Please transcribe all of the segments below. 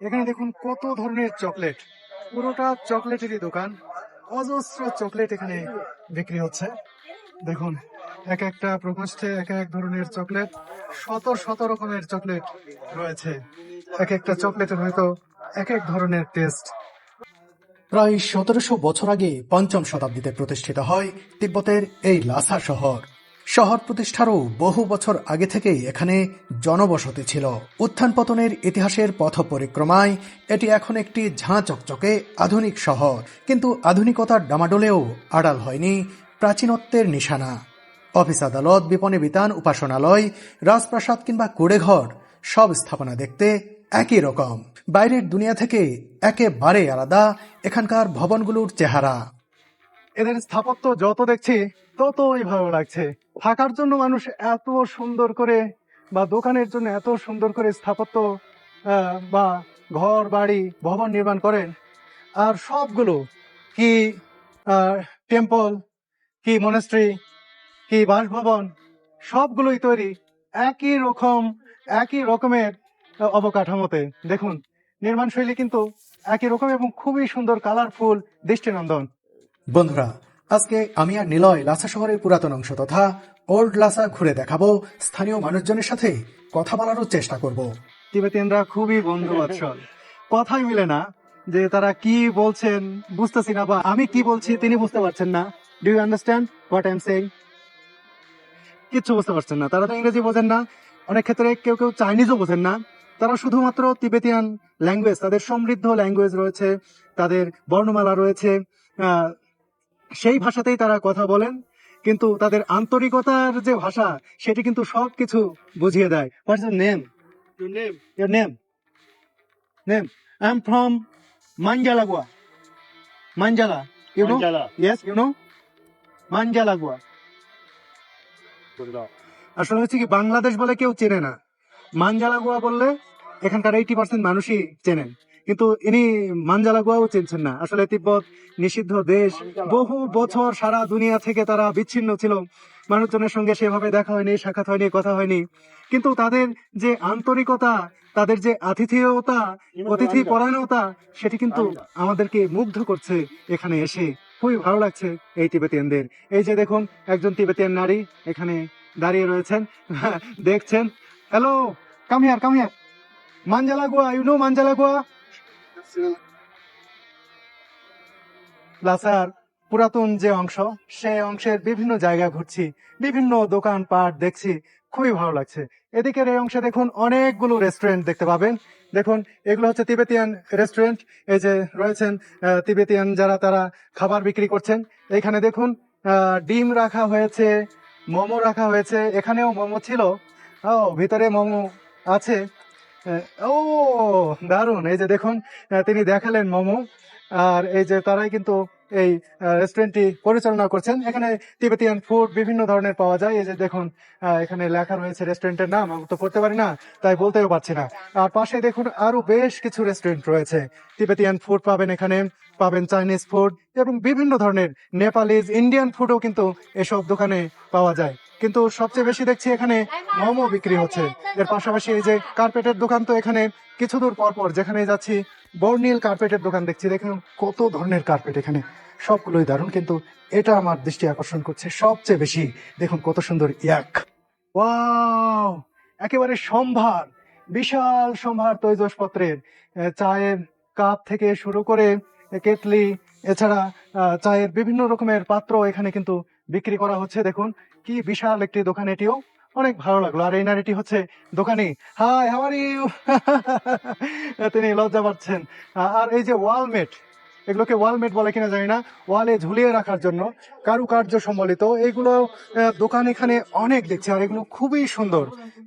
এখানে দেখুন কত ধরনের চকলেট। পুরোটা চকলেটেরই দোকান। অজস্র চকলেট এখানে বিক্রি হচ্ছে। দেখুন, এক একটা প্রকোষ্ঠে এক এক ধরনের চকলেট, শত শত রকমের চকলেট রয়েছে। এক একটা চকলেটের হয়তো এক এক ধরনের টেস্ট। প্রায় সতেরোশো বছর আগে পঞ্চম শতাব্দীতে প্রতিষ্ঠিত হয় তিব্বতের এই লাসা শহর। শহর প্রতিষ্ঠারও বহু বছর আগে থেকেই এখানে জনবসতি ছিল। উত্থান পতনের ইতিহাসের পথ পরিক্রমায় এটি এখন একটি ঝাঁ চকচকে আধুনিক শহর। কিন্তু আধুনিকতার ডামাডোলেও আড়াল হয়নি প্রাচীনত্বের নিশানা। অফিস আদালত, বিপণী বিতান, উপাসনালয়, রাজপ্রাসাদ কিংবা কুড়েঘর সব স্থাপনা দেখতে একই রকম। বাইরের দুনিয়া থেকে একেবারে আলাদা এখানকার ভবনগুলোর চেহারা। এদের স্থাপত্য যত দেখছি ততই ভালো লাগছে। থাকার জন্য মানুষ এত সুন্দর করে বা দোকানের জন্য এত সুন্দর করে স্থাপত্য বা ঘর, বাড়ি, ভবন নির্মাণ করেন। আর সবগুলো কি টেম্পল কি মনেস্ট্রি কি বাসভবন, সবগুলোই তৈরি একই রকম, একই রকমের অবকাঠামোতে। দেখুন নির্মাণ শৈলী কিন্তু একই রকম এবং খুবই সুন্দর কালারফুল দৃষ্টিনন্দন। বন্ধুরা আজকে আমি আর নিলয় লাসা শহরের পুরাতন অংশ তথা ওল্ড লাসা ঘুরে দেখাবো স্থানীয় মানুষজনের সাথে কথা বলারও চেষ্টা করব। তিবেতিয়ানরা খুবই বন্ধু বাৎসল কথাই মিলে না যে তারা কি বলছেন বুঝতেছি না বা আমি কি বলছি তিনি বুঝতে পারছেন না। Do you understand what I am saying কিচ্ছু বুঝতে পারছেন না। তারা তো ইংরেজি বোঝেন না। অনেক ক্ষেত্রে কেউ কেউ চাইনিজও বোঝেন না। তারা শুধুমাত্র তিবেতিয়ান ল্যাঙ্গুয়েজ তাদের সমৃদ্ধ ল্যাঙ্গুয়েজ রয়েছে, তাদের বর্ণমালা রয়েছে সেই ভাষাতেই তারা কথা বলেন কিন্তু তাদের আন্তরিকতার যে ভাষা সেটি কিন্তু সবকিছু বুঝিয়ে দেয় what's name Your name? Your name? Name? I'm from Manjalagua. Manjala. You know? Manjala. Yes, you know? Manjalagua. আসলে হচ্ছে কি বাংলাদেশ বলে কেউ চেনে না মানজালাগুয়া বললে এখানকার এইটি পার্সেন্ট মানুষই চেনেন কিন্তু ইনি মানজালাগুয়াও চিনছেন না। আসলে তিব্বত নিষিদ্ধ দেশ। বহু বছর সারা দুনিয়া থেকে তারা বিচ্ছিন্ন ছিল। মানুষজনের সঙ্গে সেভাবে দেখা হয়নি, সাক্ষাৎ হয়নি, কথা হয়নি। কিন্তু তাদের যে আন্তরিকতা, তাদের যে আতিথেয়তা, অতিথি পরায়ণতা, সেটি কিন্তু আমাদেরকে মুগ্ধ করছে এখানে এসে। খুবই ভালো লাগছে এই তিবেতিয়ানদের। এই যে দেখুন, একজন তিবেতিয়ান নারী এখানে দাঁড়িয়ে রয়েছেন। দেখছেন। Hello come here come here মানজালাগুয়া you know মানজালাগুয়া? লাসার পুরাতন যে অংশ সেই অংশের বিভিন্ন জায়গা ঘুরছি, বিভিন্ন দোকান পাট দেখছি, খুবই ভালো লাগছে। এদিকের এই অংশে দেখুন অনেকগুলো রেস্টুরেন্ট দেখতে পাবেন। দেখুন, এগুলো হচ্ছে তিবেতিয়ান রেস্টুরেন্ট এই যে রয়েছেন তিবেতিয়ান যারা তারা খাবার বিক্রি করছেন। এখানে দেখুন ডিম রাখা হয়েছে, মোমো রাখা হয়েছে। এখানেও মোমো ছিল। ও, ভিতরে মোমো আছে। ও, দারুণ। এই যে দেখুন তিনি দেখালেন মোমো, আর এই যে তারাই কিন্তু এই রেস্টুরেন্টটি পরিচালনা করছেন। এখানে তিবেতিয়ান ফুড বিভিন্ন ধরনের পাওয়া যায়। এই যে দেখুন এখানে লেখা রয়েছে রেস্টুরেন্টের নাম। আমি তো পড়তে পারি না, তাই বলতেও পারছি না। আর পাশে দেখুন আরও বেশ কিছু রেস্টুরেন্ট রয়েছে। তিবেতিয়ান ফুড পাবেন এখানে, পাবেন চাইনিজ ফুড এবং বিভিন্ন ধরনের নেপালিজ ইন্ডিয়ান ফুডও কিন্তু এসব দোকানে পাওয়া যায়। কিন্তু সবচেয়ে বেশি দেখছি এখানে মোমো বিক্রি হচ্ছে। এর পাশাপাশি এই যে কার্পেটের দোকান তো এখানে কিছু দূর পর পর যেখানে যাচ্ছি, বর্ণিল কার্পেটের দোকান দেখছি। দেখুন কত ধরনের কার্পেট এখানে। সবগুলোই দারুণ, কিন্তু এটা আমার দৃষ্টি আকর্ষণ করছে সবচেয়ে বেশি। দেখুন কত সুন্দর, ইয়াক। ওয়াও! একেবারে সম্ভার, বিশাল সম্ভার তৈজসপত্রের। চায়ের কাপ থেকে শুরু করে কেটলি, এছাড়া চায়ের বিভিন্ন রকমের পাত্র এখানে কিন্তু বিক্রি করা হচ্ছে। দেখুন কি বিশাল একটি দোকান এটিও? অনেক ভালো লাগল। আর এই নারীটি হচ্ছে দোকানি। হাই হাওয়ার ইউ তিনি লজ্জা পাচ্ছেন। আর এই যে ওয়ালমেট, এগুলোকে ওয়ালমেট বলে কিনা জানি না। ওয়ালে ঝুলিয়ে রাখার জন্য কারুকার্য সম্বলিত। এগুলো দোকান এখানে অনেক দেখছি, আর এগুলো খুবই সুন্দর।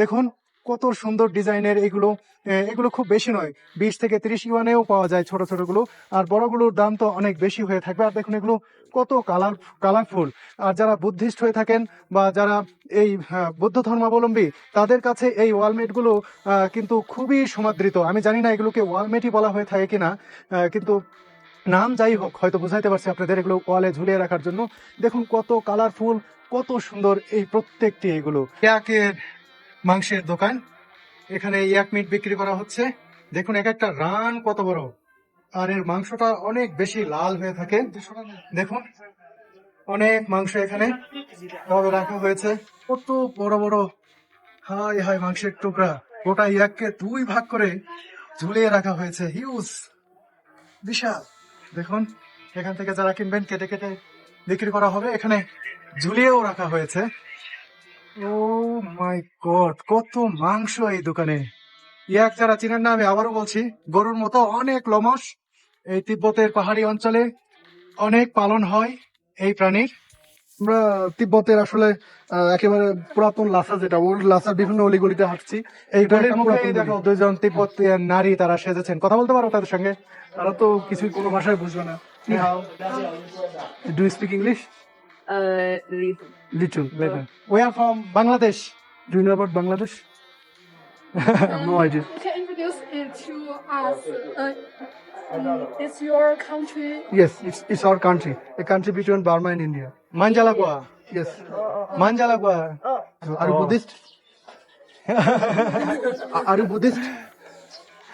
দেখুন, কত সুন্দর ডিজাইনের এগুলো। এগুলো খুব বেশি নয়, বিশ থেকে তিরিশ ইউয়ানেও পাওয়া যায় ছোট ছোটগুলো আর বড়গুলোর দাম তো অনেক বেশি হয়ে থাকবে। আর দেখুন, এগুলো কত কালার কালারফুল। আর যারা বুদ্ধিস্ট হয়ে থাকেন বা যারা এই আহ, বৌদ্ধ ধর্মাবলম্বী তাদের কাছে এই ওয়ালমেটগুলো কিন্তু খুবই সমাদৃত। আমি জানি না এগুলোকে ওয়ালমেটই বলা হয়ে থাকে কিনা কিন্তু নাম যাই হোক হয়তো বুঝাইতে পারছি আপনাদের এগুলো ওয়ালে ঝুলিয়ে রাখার জন্য। দেখুন কত কালারফুল কত সুন্দর এই প্রত্যেকটি এগুলো। ইয়াকের মাংসের দোকান এখানে ইয়াক মিট বিক্রি করা হচ্ছে। দেখুন এক একটা রান কত বড়। আর এর মাংসটা অনেক বেশি লাল হয়ে থাকে। দেখুন, অনেক মাংস এখানে এভাবে রাখা হয়েছে। কত বড় বড় হাই হাই মাংসের টুকরা, গোটা ইয়াককে দুই ভাগ করে ঝুলিয়ে রাখা হয়েছে। হিউজ বিশাল। দেখুন, এখান থেকে যারা কিনবেন, কেটে কেটে বিক্রি করা হবে। এখানে ঝুলিয়েও রাখা হয়েছে। ও মাই গড কত মাংস এই দোকানে। ইয়াক যারা চিনেন না, আমি আবারও বলছি, গরুর মতো অনেক লমস এই তিব্বতের পাহাড়ি অঞ্চলে অনেক পালন হয় এই প্রাণীর। আমরা তিব্বতের আসলে একেবারে পুরাতন লাসা যেটা ওল্ড লাসার বিভিন্ন অলিগলিতে হাঁটছি। এই দেখো। দুইজন তিব্বতীয় নারী তারা সেজেছেন। কথা বলতে পারো তাদের সঙ্গে? তারা তো কিছুই কোনো ভাষায় বুঝবে না। Do speak English. Little we are from Bangladesh do know about Bangladesh no idea can introduce it to us. Uh, it's your country. Yes it's it's our country a country between Burma and India মানজালাগুয়া yes মানজালাগুয়া are you Buddhist are you Buddhist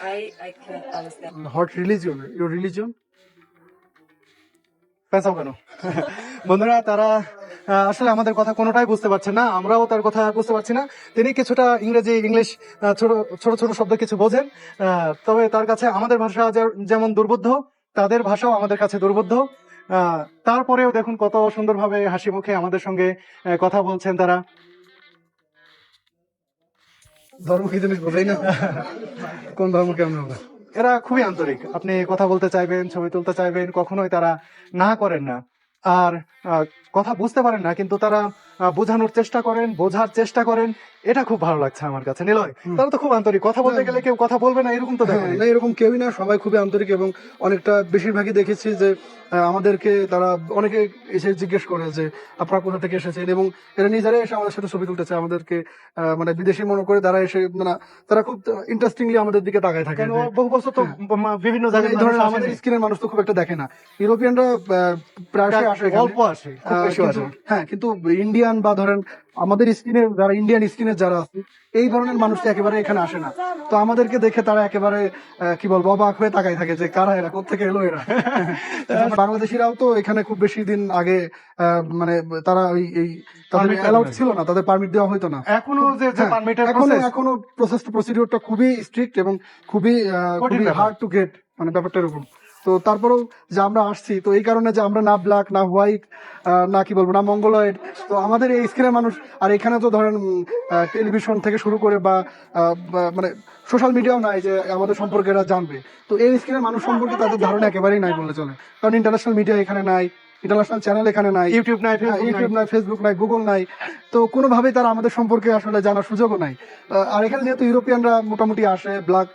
I I can't understand. What religion your religion পেঁচাও কেন বন্ধুরা তারা আহ, আসলে আমাদের কথা কোনোটাই বুঝতে পারছেন না আমরাও তার কথা বুঝতে পারছি না। তিনি কিছুটা ইংরেজি ইংলিশ ছোট ছোট ছোট শব্দ কিছু বোঝেন। তবে তার কাছে আমাদের ভাষা যেমন দুর্বোধ্য তাদের ভাষাও আমাদের কাছে দুর্বোধ্য। তারপরেও দেখুন কত সুন্দরভাবে হাসি মুখে আমাদের সঙ্গে কথা বলছেন তারা। ধর্ম কি জিনিস বোঝাই না? কোন ধর্ম কেমন হবে? এরা খুবই আন্তরিক। আপনি কথা বলতে চাইবেন ছবি তুলতে চাইবেন কখনোই তারা না করেন না। আর কথা বুঝতে পারেন না কিন্তু তারা বোঝানোর চেষ্টা করেন বোঝার চেষ্টা করেন এটা খুব ভালো লাগছে আমার কাছে। নিলয় তারা তো খুব আন্তরিক। কথা বলতে গেলে কেউ কথা বলবে না এরকম তো দেখো হ্যাঁ, না এরকম কেউই না সবাই খুবই আন্তরিক এবং অনেকটা বেশিরভাগই দেখেছি যে আমাদেরকে তারা অনেকে এসে জিজ্ঞেস করে যে আপনারা কোথা থেকে এসেছেন? এবং এরা নিজেরাই এসে আমাদের সাথে ছবি তুলতে চায় আমাদেরকে মানে বিদেশি মনে করে তারা এসে মানে তারা খুব ইন্টারেস্টিংলি আমাদের দিকে তাকায় থাকে বহু বছর তো বিভিন্ন মানে জায়গায় আমাদের স্ক্রিনের মানুষ তো খুব একটা দেখে না। ইউরোপিয়ানরা প্রায়শই আসে অল্প আসে। হ্যাঁ কিন্তু ইন্ডিয়ান বা ধরেন আমাদের স্কিনের যারা ইন্ডিয়ান স্কিনের যারা আছে এই ধরনের মানুষ তো একেবারে এখানে আসে না। তো আমাদেরকে দেখে তারা একেবারে কি বলব অবাক হয়ে তাকাই থাকে যে কারা এরা কোথেকে এলো এরা? বাংলাদেশিরাও তো এখানে খুব বেশি দিন আগে মানে তারা ওই এই তাদের অ্যালাউড ছিল না তাদের পারমিট দেওয়া হতো না। এখনও যে হ্যাঁ, পারমিটের এখনও এখনও প্রসেস প্রসিডিওরটা খুবই স্ট্রিক্ট এবং খুবই খুবই হার্ড টু গেট মানে ব্যাপারটা এরকম তো তারপরেও যে আমরা আসছি, তো এই কারণে যে আমরা না ব্ল্যাক না হোয়াইট না কি বলব, না মঙ্গলয়েড, তো আমাদের এই স্ক্রিনের মানুষ, আর এখানে তো ধরেন টেলিভিশন থেকে শুরু করে বা মানে সোশ্যাল মিডিয়াও নাই যে আমাদের সম্পর্কে এরা জানবে। তো এই স্ক্রিনের মানুষ সম্পর্কে তাদের ধারণা একেবারেই নাই বলে চলে। কারণ ইন্টারন্যাশনাল মিডিয়া এখানে নাই। ইন্টারন্যাশনাল চ্যানেল এখানে নাই ইউটিউব নাই হ্যাঁ, ফেসবুক নাই। ইউটিউব নাই ফেসবুক নাই গুগল নাই। তো কোনোভাবেই তারা আমাদের সম্পর্কে আসলে জানার সুযোগও নাই। আর এখানে যেহেতু ইউরোপিয়ানরা মোটামুটি আসে ব্ল্যাক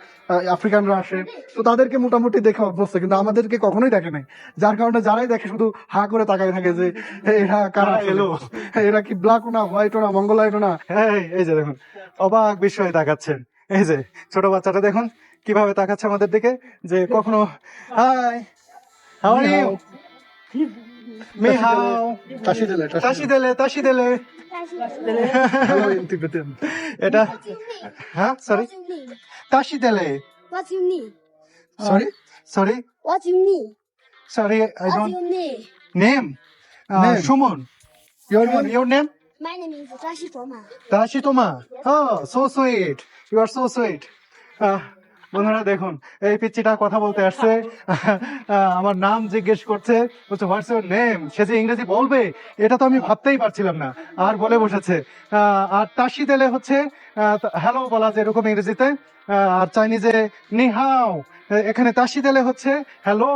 আফ্রিকানরা আসে তো তাদেরকে মোটামুটি দেখে অভ্যস্ত কিন্তু আমাদেরকে কখনোই দেখে নাই। যার কারণে যারাই দেখে শুধু হা করে তাকায় থাকে যে "এ, এরা কারা কারা এলো?" এরা কি ব্ল্যাকও না হোয়াইটও না মঙ্গলাইটও না? হ্যাঁ এই যে দেখুন অবাক বিস্ময়ে তাকাচ্ছেন। এই যে ছোট বাচ্চাটা দেখুন কীভাবে তাকাচ্ছে আমাদের দিকে যে কখনো হাই হাউ আর ইউ তাসি দিলে তাসি দিলে হ্যালো ইন তিবেতান এটা হ্যাঁ sorry What's your name? Tashi দিলে What's your name? Sorry sorry What's your name? Sorry I What's don't your name? Name Name. Suman your your your name My name is Tashi Toma. Tashi Toma oh so sweet you are so sweet আহ, বন্ধুরা দেখুন, এই পিচ্চিটা কথা বলতে আসছে। আমার নাম জিজ্ঞেস করছে, বলছে হোয়াটস ইউর নেম সে যে ইংরেজি বলবে, এটা তো আমি ভাবতেই পারছিলাম না, আর বলে বসেছে। আর তাসি দেলে হচ্ছে হ্যালো বলা যে এরকম ইংরেজিতে। আর চাইনিজে নিহাও এখানে তাসি দেলে হচ্ছে hello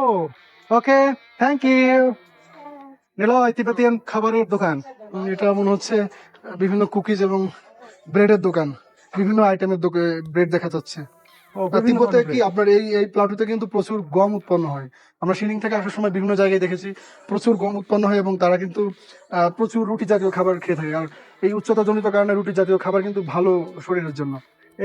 okay thank you Niloy Tibetan খাবারের দোকান। এটা মনে হচ্ছে, বিভিন্ন কুকিজ এবং ব্রেডের দোকান, বিভিন্ন আইটেমের ব্রেড দেখা যাচ্ছে। তিব্বতে কি আপনার এই এই প্লাটুতে কিন্তু প্রচুর গম উৎপন্ন হয়। আমরা শিলিং থেকে আসার সময় বিভিন্ন জায়গায় দেখেছি প্রচুর গম উৎপন্ন হয় এবং তারা কিন্তু প্রচুর রুটি জাতীয় খাবার খেয়ে থাকে। আর এই উচ্চতা জনিত কারণে রুটি জাতীয় খাবার কিন্তু ভালো শরীরের জন্য।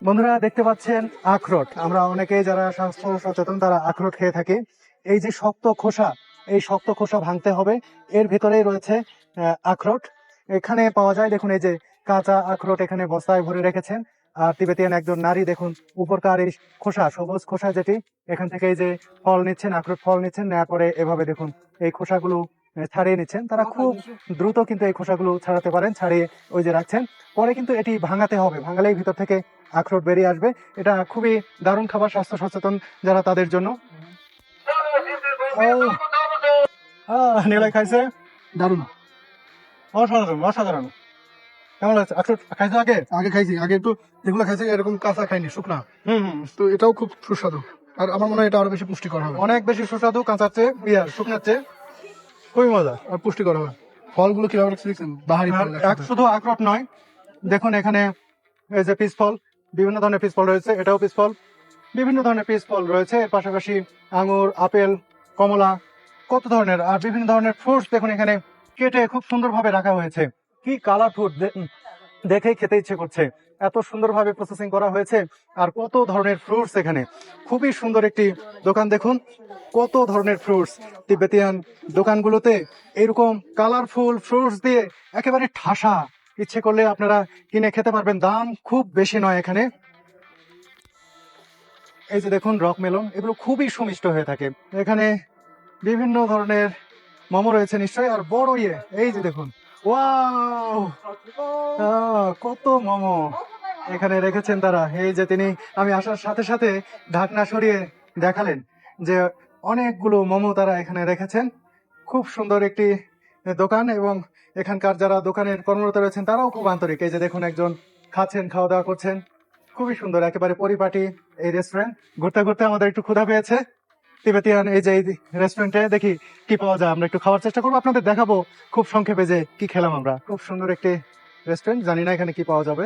বন্ধুরা দেখতে পাচ্ছেন আখরোট। আমরা অনেকে যারা স্বাস্থ্য সচেতন তারা আখরোট খেয়ে থাকি। এই যে শক্ত খোসা এই শক্ত খোসা ভাঙতে হবে। এর ভিতরেই রয়েছে আখরোট। এখানে পাওয়া যায় দেখুন এই যে কাঁচা আখরোট এখানে বস্তায় ভরে রেখেছেন। তিবেতিয়ান একজন নারী দেখুন উপরকার এই খোসা সবুজ খোসা যেটি এখান থেকে যে ফল নিচ্ছেন আখরোট ফল নিচ্ছেন নেওয়ার পরে এভাবে দেখুন এই খোসাগুলো ছাড়িয়ে নিচ্ছেন। তারা খুব দ্রুত কিন্তু এই খোসাগুলো ছাড়াতে পারেন ছাড়িয়ে ওই যে রাখছেন। পরে কিন্তু এটি ভাঙাতে হবে ভাঙালেই ভিতর থেকে আখরোট বেরিয়ে আসবে। এটা খুবই দারুণ খাবার স্বাস্থ্য সচেতন যারা তাদের জন্য। নিলয় খাইছে। দারুণ। অসাধারণ অসাধারণ। কেমন লাগছে আখরোট খাইছো আগে? আগে খাইছি আগে একটু যেগুলো খাইছি এরকম কাঁচা খাইনি শুকনা। হুম হুম। তো এটাও খুব সুস্বাদু। আর আমার মনে হয় এটা আরও বেশি পুষ্টিকর হবে। অনেক বেশি সুস্বাদু কাঁচার চেয়ে বিয়ার শুকনার চেয়ে। খুবই মজা। আর পুষ্টিকর হবে। ফলগুলো কীভাবে দেখছেন? বাহারি ফল এক শুধু আখরোট নয় দেখুন এখানে এই যে পিস ফল বিভিন্ন ধরনের পিস ফল রয়েছে এটাও পিস ফল। বিভিন্ন ধরনের পিস ফল রয়েছে এর পাশাপাশি আঙুর আপেল কমলা কত ধরনের আর বিভিন্ন ধরনের ফ্রুটস দেখুন এখানে কেটে খুব সুন্দরভাবে রাখা হয়েছে। কি কালার ফ্রুট দেখেই খেতে ইচ্ছে করছে। এত সুন্দরভাবে প্রসেসিং করা হয়েছে আর কত ধরনের ফ্রুটস এখানে। খুবই সুন্দর একটি দোকান দেখুন। কত ধরনের ফ্রুটস তিবেতিয়ান দোকানগুলোতে এরকম কালারফুল ফ্রুটস দিয়ে একেবারে ঠাসা। ইচ্ছে করলে আপনারা কিনে খেতে পারবেন। দাম খুব বেশি নয় এখানে। এই যে দেখুন, রক মেলন। এগুলো খুবই সুমিষ্ট হয়ে থাকে। এখানে বিভিন্ন ধরনের মোমো রয়েছে নিশ্চয়ই। আর বড় ইয়ে এই যে দেখুন। ওয়াও! কত মোমো। এখানে রেখেছেন তারা। এই যে তিনি, আমি আসার সাথে সাথে ঢাকনা সরিয়ে দেখালেন যে অনেকগুলো মোমো তারা এখানে রেখেছেন। খুব সুন্দর একটি দোকান এবং এখানকার যারা দোকানের কর্মরত রয়েছেন, তারাও খুব আন্তরিক। এই যে দেখুন, একজন খাচ্ছেন, খাওয়া দাওয়া করছেন। খুবই সুন্দর, একেবারে পরিপাটি এই রেস্টুরেন্ট। ঘুরতে ঘুরতে আমাদের একটু ক্ষুধা পেয়েছে। তিবেতিয়ান এই যে রেস্টুরেন্টে দেখি কি পাওয়া যায় আমরা একটু খাওয়ার চেষ্টা করব আপনাদের দেখাবো খুব সংক্ষেপে যে কি খেলাম আমরা। খুব সুন্দর একটি রেস্টুরেন্ট জানি না এখানে কি পাওয়া যাবে।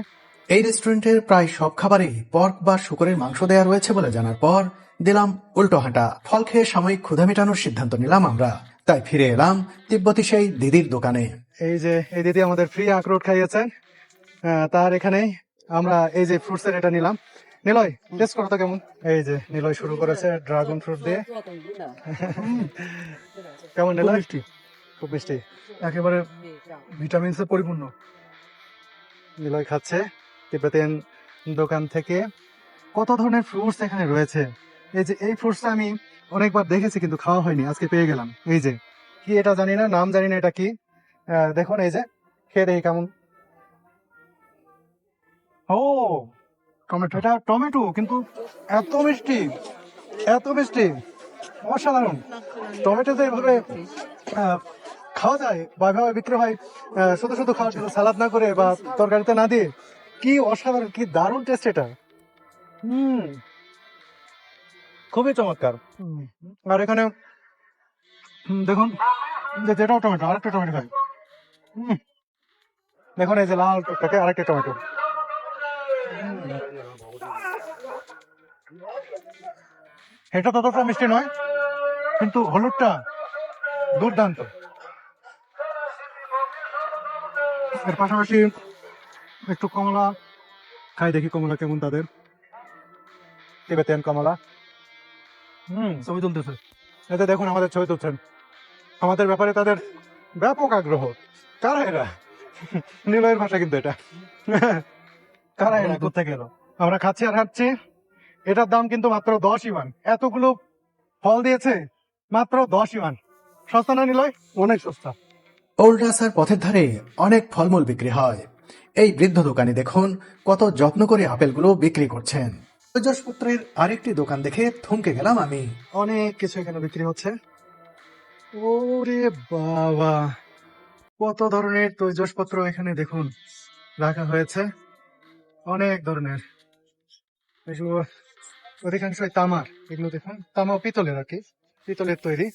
এই রেস্টুরেন্টের প্রায় সব খাবারেই পর্ক বা শুকরের মাংস দেওয়া রয়েছে বলে জানার পর দিলাম উল্টো হাঁটা। ফল খেয়ে সাময়িক ক্ষুধা মেটানোর সিদ্ধান্ত নিলাম আমরা। তাই ফিরে এলাম তিব্বতী সেই দিদির দোকানে। এই যে এই দিদি আমাদের ফ্রি আখরোট খাইয়েছেন। আহ, তার এখানে আমরা এই যে ফ্রুটসের এটা নিলাম। নিলয় টেস্ট করো তো কেমন? এই যে নিলয় শুরু করেছে ড্রাগন ফ্রুট দিয়ে। কেমন নিলয়? খুব মিষ্টি একেবারে ভিটামিনসে পরিপূর্ণ। নিলয় খাচ্ছে তিব্বতিয়ান দোকান থেকে। কত ধরনের ফ্রুটস এখানে রয়েছে? এই যে এই ফ্রুটসটা আমি অনেকবার দেখেছি কিন্তু খাওয়া হয়নি আজকে পেয়ে গেলাম। এই যে কি এটা জানি না নাম জানি না এটা কি। দেখুন এই যে খেয়ে দেখি কেমন। ও টমেটো এটা টমেটো কিন্তু এত মিষ্টি এত মিষ্টি অসাধারণ। টমেটো তো এভাবে খাওয়া যায় বা এভাবে বিক্রি হয় শুধু শুধু খাওয়ার জন্য সালাদ না করে বা তরকারিতে না দিয়ে কি অসাধারণ কি দারুণ টেস্ট এটা। হুম খুবই চমৎকার। আর এখানে দেখুন যে যেটাও টমেটো আরেকটা টমেটো খাই। হুম, দেখুন এই যে লাল আরেকটা টমেটো। এটা ততটা মিষ্টি নয় কিন্তু হলুদটা দুর্দান্ত। এর পাশাপাশি একটু কমলা খাই দেখি কমলা কেমন তাদের। তিবেতিয়ান কমলা। হুম ছবি তুলতেছে। এতে দেখুন আমাদের ছবি তুলছেন। আমাদের ব্যাপারে তাদের ব্যাপক আগ্রহ। কারা এরা? নিলয়ের ভাষা কিন্তু এটা। কারা এরা কোথেকে এলো আমরা খাচ্ছি আর খাচ্ছি এটার দাম কিন্তু মাত্র দশ ইমান এতগুলো ফল দিয়েছে মাত্র দশ ইমান সস্তা না নিলয়? অনেক সস্তা। ওল্ড রাস্তার পথের ধারে অনেক ফলমূল বিক্রি হয়। এই বৃদ্ধ দোকানে দেখুন কত যত্ন করে আপেলগুলো বিক্রি করছেন। তৈজসপত্রের আরেকটি দোকান দেখে থমকে গেলাম আমি। অনেক কিছু এখানে বিক্রি হচ্ছে। ওরে বাবা! কত ধরনের তৈজসপত্র এখানে দেখুন। রাখা হয়েছে। অনেক ধরনের। অধিকাংশই তামার। এগুলো দেখুন তামা পিতলের আর কি, পিতলের তৈরি।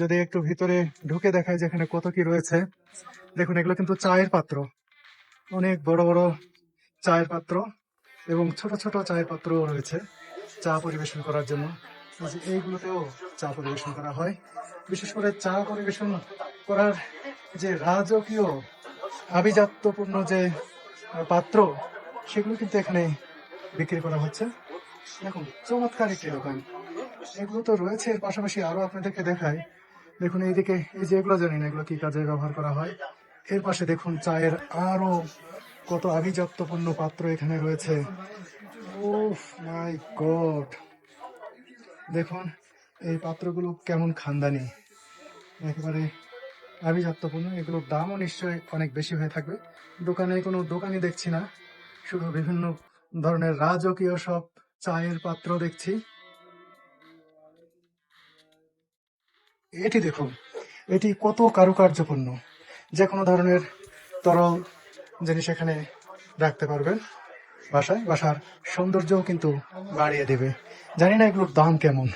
যদি একটু ভিতরে ঢুকে দেখায় যে এখানে কত কি রয়েছে। দেখুন, এগুলো কিন্তু চায়ের পাত্র। অনেক বড় বড় চায়ের পাত্র এবং ছোট ছোট চায়ের পাত্রও রয়েছে চা পরিবেশন করার জন্য। এইগুলোতেও চা পরিবেশন করা হয়। বিশেষ করে চা পরিবেশন করার যে রাজকীয় আভিজাত্যপূর্ণ যে পাত্র সেগুলো কিন্তু এখানে বিক্রি করা হচ্ছে। দেখুন, চমৎকার একটি দোকান। এগুলো তো রয়েছে, এর পাশাপাশি আরও আপনাদেরকে দেখায় দেখুন, এইদিকে, এই যে এগুলো জানি না এগুলো কি কাজে ব্যবহার করা হয়? এর পাশে দেখুন, চায়ের আরও কত আভিজাত্যপূর্ণ পাত্র এখানে রয়েছে। My god! দেখুন, এই পাত্রগুলো কেমন খানদানি। একেবারে আভিজাত্যপূর্ণ, এগুলোর দামও নিশ্চয়ই অনেক বেশি হয়ে থাকবে। দোকানে কোনো দোকানই দেখছি না। শুধু বিভিন্ন ধরনের রাজকীয় সব চায়ের পাত্র দেখছি। এটি দেখুন, এটি কত কারুকার্যপূর্ণ। যে কোনো ধরনের তরল জিনিস এখানে রাখতে পারবেন। বাসায়, বাসার সৌন্দর্যও কিন্তু বাড়িয়ে দেবে। জানি না এগুলোর দাম কেমন।